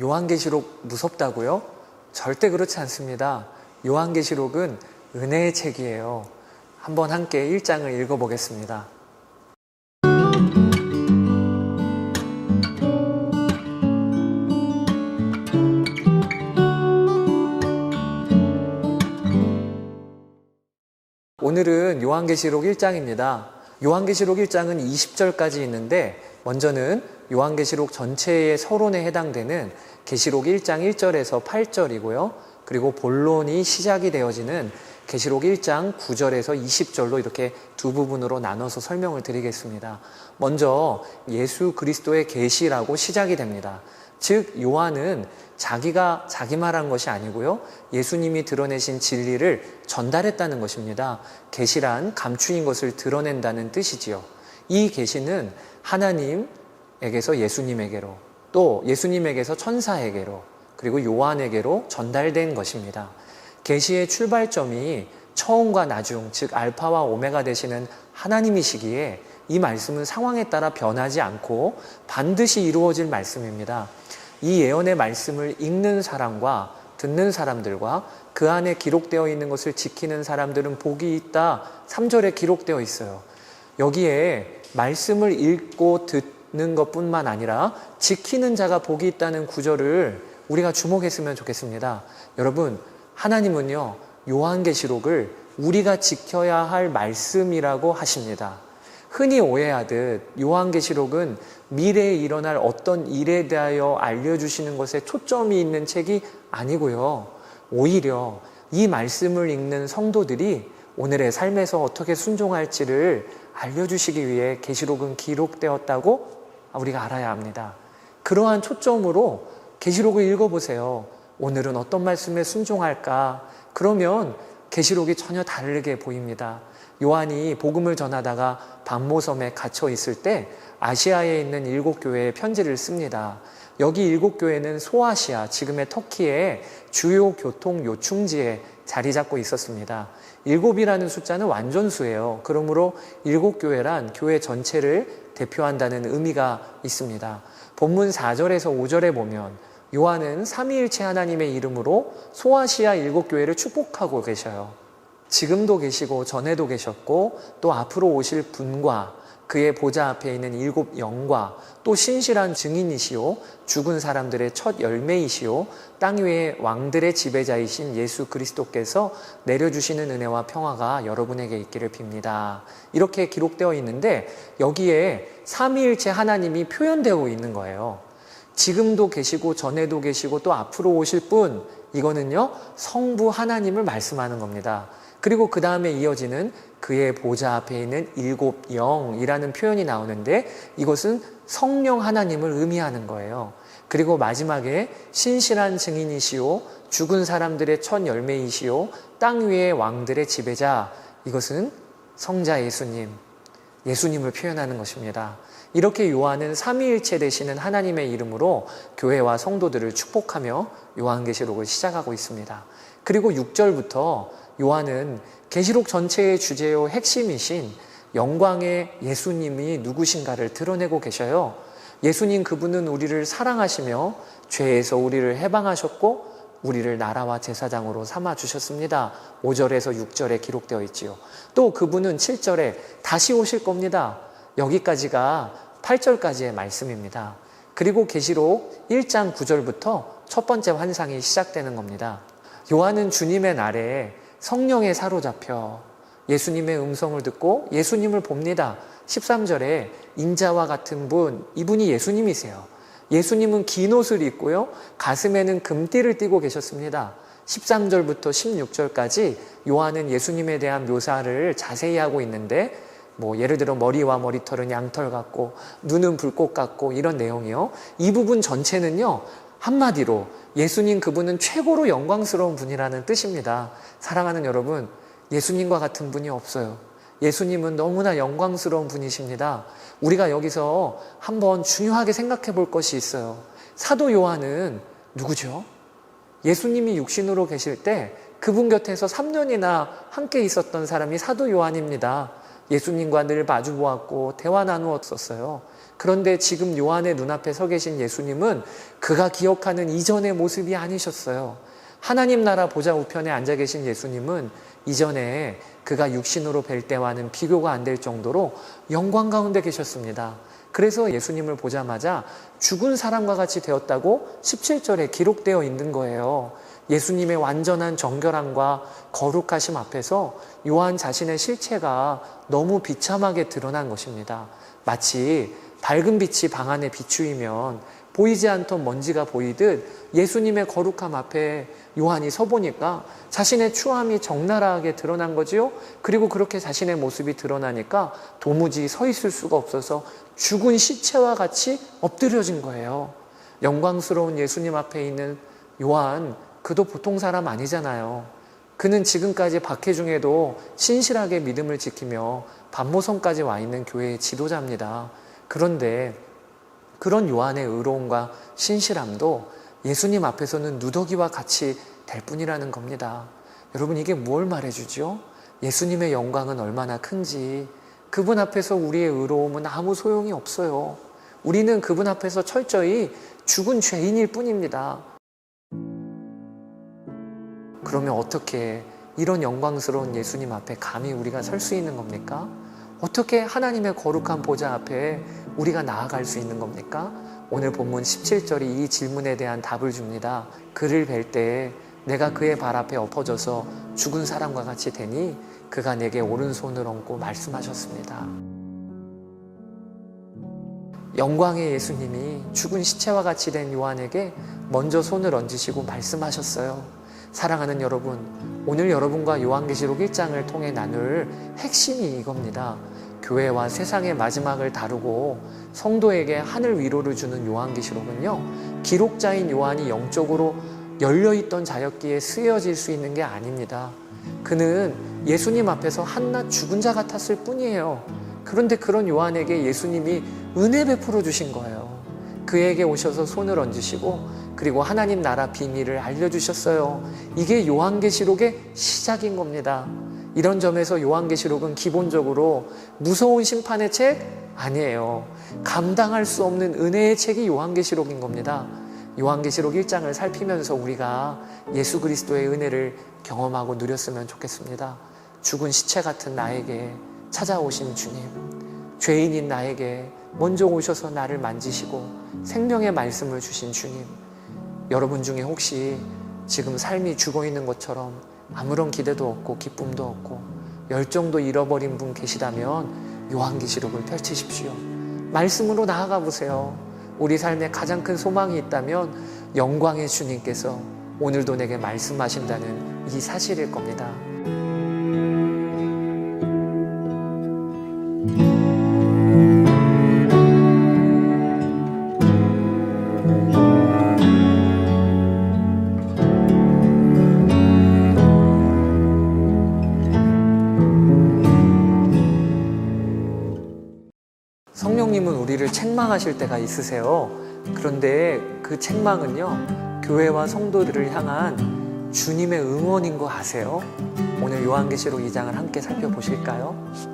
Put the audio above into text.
요한계시록 무섭다고요? 절대 그렇지 않습니다. 요한계시록은 은혜의 책이에요. 한번 함께 1장을 읽어보겠습니다. 오늘은 요한계시록 1장입니다. 요한계시록 1장은 20절까지 있는데 먼저는 요한계시록 전체의 서론에 해당되는 계시록 1장 1절에서 8절이고요. 그리고 본론이 시작이 되어지는 계시록 1장 9절에서 20절로 이렇게 두 부분으로 나눠서 설명을 드리겠습니다. 먼저 예수 그리스도의 계시라고 시작이 됩니다. 즉 요한은 자기가 자기 말 한 것이 아니고요. 예수님이 드러내신 진리를 전달했다는 것입니다. 계시란 감추인 것을 드러낸다는 뜻이지요. 이 계시는 하나님 에게서 예수님에게로 또 예수님에게서 천사에게로 그리고 요한에게로 전달된 것입니다. 계시의 출발점이 처음과 나중 즉 알파와 오메가 되시는 하나님이시기에 이 말씀은 상황에 따라 변하지 않고 반드시 이루어질 말씀입니다. 이 예언의 말씀을 읽는 사람과 듣는 사람들과 그 안에 기록되어 있는 것을 지키는 사람들은 복이 있다. 3절에 기록되어 있어요. 여기에 말씀을 읽고 듣 는 것 뿐만 아니라 지키는 자가 복이 있다는 구절을 우리가 주목했으면 좋겠습니다. 여러분, 하나님은요, 요한계시록을 우리가 지켜야 할 말씀이라고 하십니다. 흔히 오해하듯 요한계시록은 미래에 일어날 어떤 일에 대하여 알려주시는 것에 초점이 있는 책이 아니고요. 오히려 이 말씀을 읽는 성도들이 오늘의 삶에서 어떻게 순종할지를 알려주시기 위해 계시록은 기록되었다고 우리가 알아야 합니다. 그러한 초점으로 계시록을 읽어보세요. 오늘은 어떤 말씀에 순종할까? 그러면 계시록이 전혀 다르게 보입니다. 요한이 복음을 전하다가 반모섬에 갇혀 있을 때 아시아에 있는 일곱 교회에 편지를 씁니다. 여기 일곱 교회는 소아시아, 지금의 터키의 주요 교통 요충지에 자리 잡고 있었습니다. 일곱이라는 숫자는 완전수예요. 그러므로 일곱 교회란 교회 전체를 대표한다는 의미가 있습니다. 본문 4절에서 5절에 보면 요한은 삼위일체 하나님의 이름으로 소아시아 일곱 교회를 축복하고 계셔요. 지금도 계시고 전에도 계셨고 또 앞으로 오실 분과 그의 보좌 앞에 있는 일곱 영과 또 신실한 증인이시오 죽은 사람들의 첫 열매이시오 땅 위의 왕들의 지배자이신 예수 그리스도께서 내려주시는 은혜와 평화가 여러분에게 있기를 빕니다. 이렇게 기록되어 있는데 여기에 삼위일체 하나님이 표현되어 있는 거예요. 지금도 계시고 전에도 계시고 또 앞으로 오실 분 이거는요 성부 하나님을 말씀하는 겁니다. 그리고 그 다음에 이어지는 그의 보좌 앞에 있는 일곱 영이라는 표현이 나오는데 이것은 성령 하나님을 의미하는 거예요. 그리고 마지막에 신실한 증인이시오, 죽은 사람들의 첫 열매이시오, 땅 위의 왕들의 지배자, 이것은 성자 예수님, 예수님을 표현하는 것입니다. 이렇게 요한은 삼위일체 되시는 하나님의 이름으로 교회와 성도들을 축복하며 요한계시록을 시작하고 있습니다. 그리고 6절부터 요한은 계시록 전체의 주제요 핵심이신 영광의 예수님이 누구신가를 드러내고 계셔요. 예수님 그분은 우리를 사랑하시며 죄에서 우리를 해방하셨고 우리를 나라와 제사장으로 삼아 주셨습니다. 5절에서 6절에 기록되어 있지요. 또 그분은 7절에 다시 오실 겁니다. 여기까지가 8절까지의 말씀입니다. 그리고 계시록 1장 9절부터 첫 번째 환상이 시작되는 겁니다. 요한은 주님의 날에 성령에 사로잡혀 예수님의 음성을 듣고 예수님을 봅니다. 13절에 인자와 같은 분, 이분이 예수님이세요. 예수님은 긴 옷을 입고요. 가슴에는 금띠를 띠고 계셨습니다. 13절부터 16절까지 요한은 예수님에 대한 묘사를 자세히 하고 있는데 뭐 예를 들어 머리와 머리털은 양털 같고 눈은 불꽃 같고 이런 내용이요. 이 부분 전체는요. 한마디로 예수님 그분은 최고로 영광스러운 분이라는 뜻입니다. 사랑하는 여러분, 예수님과 같은 분이 없어요. 예수님은 너무나 영광스러운 분이십니다. 우리가 여기서 한번 중요하게 생각해 볼 것이 있어요. 사도 요한은 누구죠? 예수님이 육신으로 계실 때 그분 곁에서 3년이나 함께 있었던 사람이 사도 요한입니다. 예수님과 늘 마주 보았고 대화 나누었었어요. 그런데 지금 요한의 눈앞에 서 계신 예수님은 그가 기억하는 이전의 모습이 아니셨어요. 하나님 나라 보좌 우편에 앉아 계신 예수님은 이전에 그가 육신으로 뵐 때와는 비교가 안 될 정도로 영광 가운데 계셨습니다. 그래서 예수님을 보자마자 죽은 사람과 같이 되었다고 17절에 기록되어 있는 거예요. 예수님의 완전한 정결함과 거룩하심 앞에서 요한 자신의 실체가 너무 비참하게 드러난 것입니다. 마치 밝은 빛이 방 안에 비추이면 보이지 않던 먼지가 보이듯 예수님의 거룩함 앞에 요한이 서 보니까 자신의 추함이 적나라하게 드러난 거지요. 그리고 그렇게 자신의 모습이 드러나니까 도무지 서 있을 수가 없어서 죽은 시체와 같이 엎드려진 거예요. 영광스러운 예수님 앞에 있는 요한, 그도 보통 사람 아니잖아요. 그는 지금까지 박해 중에도 신실하게 믿음을 지키며 반모성까지 와 있는 교회의 지도자입니다. 그런데 그런 요한의 의로움과 신실함도 예수님 앞에서는 누더기와 같이 될 뿐이라는 겁니다. 여러분 이게 뭘 말해주죠? 예수님의 영광은 얼마나 큰지 그분 앞에서 우리의 의로움은 아무 소용이 없어요. 우리는 그분 앞에서 철저히 죽은 죄인일 뿐입니다. 그러면 어떻게 이런 영광스러운 예수님 앞에 감히 우리가 설 수 있는 겁니까? 어떻게 하나님의 거룩한 보좌 앞에 우리가 나아갈 수 있는 겁니까? 오늘 본문 17절이 이 질문에 대한 답을 줍니다. 그를 뵐때 내가 그의 발 앞에 엎어져서 죽은 사람과 같이 되니 그가 내게 오른손을 얹고 말씀하셨습니다. 영광의 예수님이 죽은 시체와 같이 된 요한에게 먼저 손을 얹으시고 말씀하셨어요. 사랑하는 여러분, 오늘 여러분과 요한계시록 1장을 통해 나눌 핵심이 이겁니다. 교회와 세상의 마지막을 다루고 성도에게 하늘 위로를 주는 요한계시록은요, 기록자인 요한이 영적으로 열려있던 자였기에 쓰여질 수 있는 게 아닙니다. 그는 예수님 앞에서 한낱 죽은 자 같았을 뿐이에요. 그런데 그런 요한에게 예수님이 은혜 베풀어 주신 거예요. 그에게 오셔서 손을 얹으시고 그리고 하나님 나라 비밀을 알려주셨어요. 이게 요한계시록의 시작인 겁니다. 이런 점에서 요한계시록은 기본적으로 무서운 심판의 책 아니에요. 감당할 수 없는 은혜의 책이 요한계시록인 겁니다. 요한계시록 1장을 살피면서 우리가 예수 그리스도의 은혜를 경험하고 누렸으면 좋겠습니다. 죽은 시체 같은 나에게 찾아오신 주님, 죄인인 나에게 먼저 오셔서 나를 만지시고 생명의 말씀을 주신 주님, 여러분 중에 혹시 지금 삶이 죽어 있는 것처럼 아무런 기대도 없고 기쁨도 없고 열정도 잃어버린 분 계시다면 요한계시록을 펼치십시오. 말씀으로 나아가 보세요. 우리 삶에 가장 큰 소망이 있다면 영광의 주님께서 오늘도 내게 말씀하신다는 이 사실일 겁니다. 책망하실 때가 있으세요. 그런데 그 책망은요, 교회와 성도들을 향한 주님의 응원인 거 아세요? 오늘 요한계시록 2장을 함께 살펴보실까요?